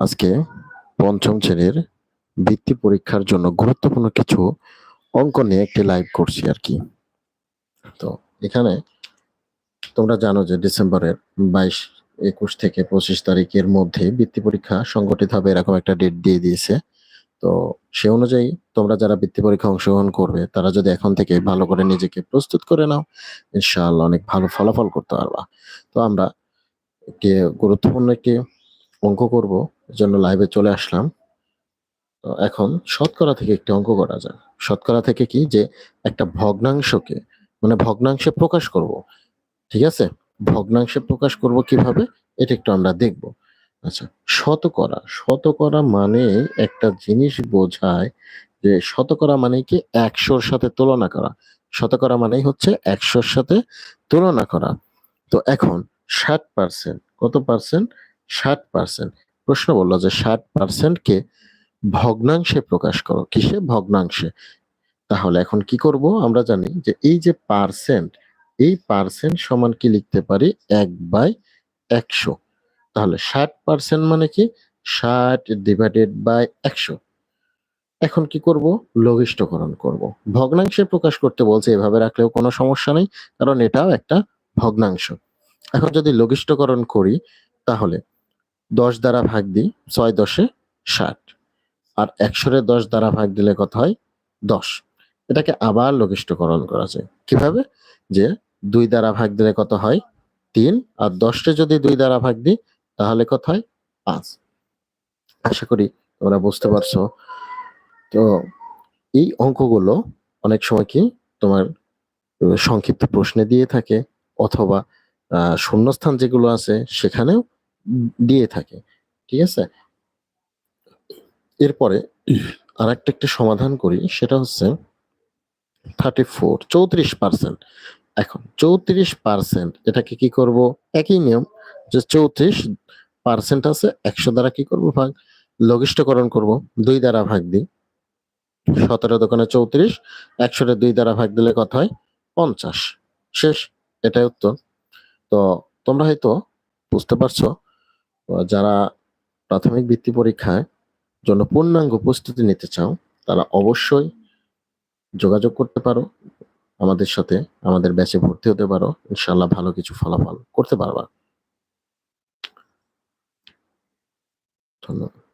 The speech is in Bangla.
আজকে পঞ্চম শ্রেণির বৃত্তি পরীক্ষার জন্য গুরুত্বপূর্ণ কিছু অঙ্ক নিয়ে একটি লাইভ করছি আর কি। তো এখানে তোমরা জানো যে ডিসেম্বরের বাইশ, একুশ থেকে পঁচিশ তারিখের মধ্যে বৃত্তি পরীক্ষা সংগঠিত হবে এরকম একটা ডেট দিয়ে দিয়েছে। তো সে অনুযায়ী তোমরা যারা বৃত্তি পরীক্ষা অংশগ্রহণ করবে, তারা যদি এখন থেকে ভালো করে নিজেকে প্রস্তুত করে নাও, ইনশাআল্লাহ অনেক ভালো ফলাফল করতে পারবা। তো আমরা একটি গুরুত্বপূর্ণ একটি অঙ্ক করব জন্য লাইভে চলে আসলাম। তো এখন শতকরা থেকে একটি অঙ্ক করা যায় শতকরা থেকে কি? যে একটা ভগ্নাংশকে মানে ভগ্নাংশে প্রকাশ করব। ঠিক আছে? ভগ্নাংশে প্রকাশ করব কীভাবে? এটা একটু আমরা দেখব। আচ্ছা শতকরা। শতকরা মানে একটা জিনিস বোঝায় যে শতকরা মানে কি? একশোর সাথে তুলনা করা। শতকরা মানেই হচ্ছে একশোর সাথে তুলনা করা। তো এখন ষাট পার্সেন্ট কত পার্সেন্ট ষাট পার্সেন্ট প্রশ্ন বলল যে ষাট পার্সেন্টকে ভগ্নাংশে প্রকাশ করো। কিসে? ভগ্নাংশে। তাহলে এখন কি করব? আমরা জানি যে এই যে পার্সেন্ট এই পার্সেন্ট সমান কি লিখতে পারি? এক বাই একশো। তাহলে ষাট পার্সেন্ট মানে কি? ষাট ডিভাইডেড বাই একশো। এখন কি করব? লঘিষ্ঠকরণ করব। ভগ্নাংশে প্রকাশ করতে বলছে, এভাবে রাখলেও কোনো সমস্যা নেই, কারণ এটাও একটা ভগ্নাংশ। এখন যদি লঘিষ্ঠকরণ করি, তাহলে দশ দ্বারা ভাগ দিই, ছয় দশে ষাট। আর একশোরে দশ দ্বারা ভাগ দিলে কত হয়? দশ। এটাকে আবার লঘিষ্ঠকরণ করা যায়। কীভাবে? যে দুই দ্বারা ভাগ দিলে কত হয়? তিন। আর দশটা যদি দুই দ্বারা ভাগ দিই, তাহলে কত হয়? পাঁচ। আশা করি তোমরা বুঝতে পারছ। তো এই অঙ্কগুলো অনেক সময় কি তোমার সংক্ষিপ্ত প্রশ্নে দিয়ে থাকে, অথবা শূন্যস্থান যেগুলো আছে সেখানেও দিয়ে থাকে, ঠিক আছে? এরপরে আর একটা একটা সমাধান করি, সেটা হচ্ছে থার্টি ফোর চৌত্রিশ পার্সেন্ট এখন চৌত্রিশ পার্সেন্ট এটাকে কি করব? একই নিয়ম, যে চৌত্রিশ পার্সেন্ট আছে, একশো দ্বারা কি করব ভাগ? লঘিষ্ঠকরণ করব, দুই দ্বারা ভাগ দিই। সতেরো দোকানে চৌত্রিশ, একশোটা দুই দ্বারা ভাগ দিলে কত হয়? পঞ্চাশ। শেষ, এটাই উত্তর। তো তোমরা হয়তো বুঝতে পারছ যারা প্রাথমিক বৃত্তি পরীক্ষায় জন্য পূর্ণাঙ্গ প্রস্তুতি নিতে চাও, তারা অবশ্যই যোগাযোগ করতে পারো। আমাদের সাথে আমাদের ব্যাচে ভর্তি হতে পারো। ইনশাল্লাহ ভালো কিছু ফলাফল করতে পারবা। ধন্যবাদ।